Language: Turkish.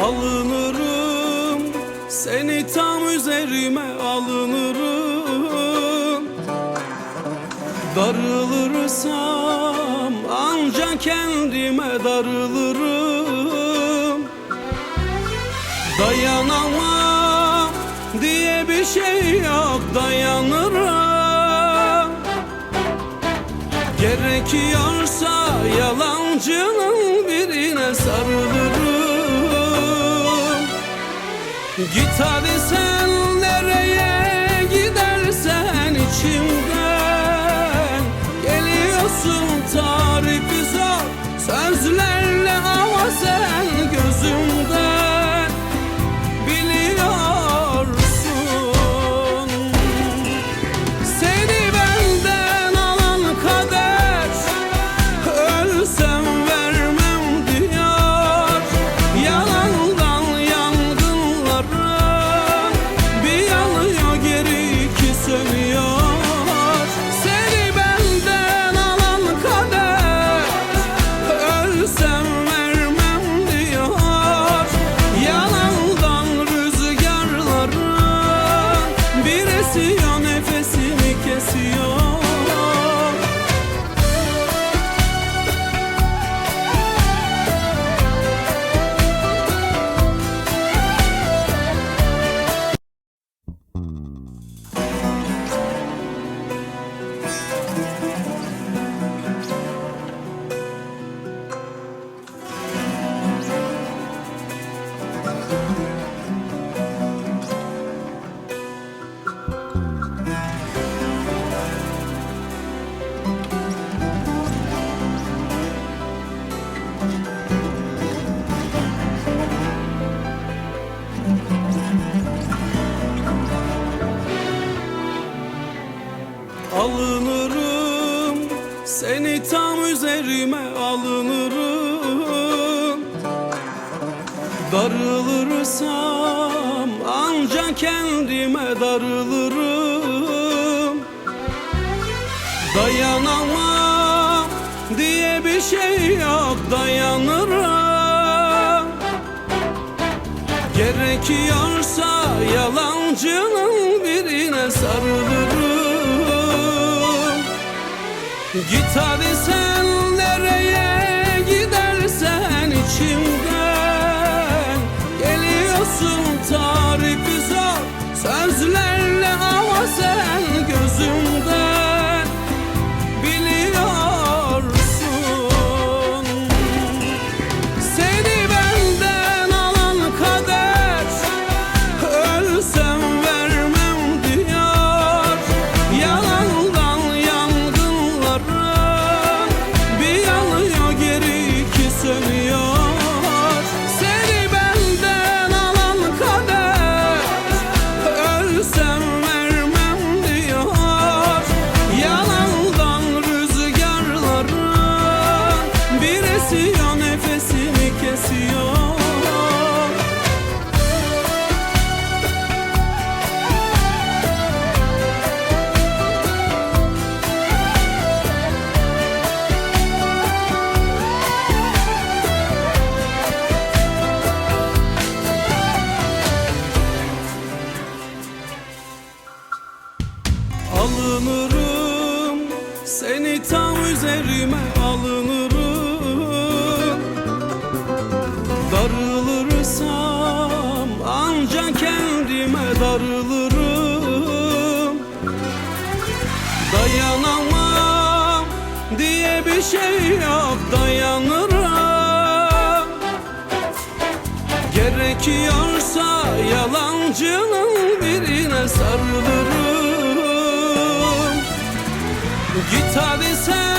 Alınırım seni tam üzerime alınırım. Darılırsam ancak kendime darılırım. Dayanamam diye bir şey yok dayanırım. Gerekiyorsa yalancının birine sarılırım Git hadi sen Mm. Alınırım seni tam üzerime alınırım. Darılırsam ancak kendime darılırım. Dayanamam diye bir şey yok dayanırım. Gerekiyorsa yalancının birine sarılırım Git hadi sen nereye gidersen içimden. Geliyorsun tarifi zor sözlerle seni tam üzerime alınırım. Darılırsam ancak kendime darılırım. Dayanamam diye bir şey yok dayanırım. Gerekiyorsa yalancının birine sarılırım Git hadi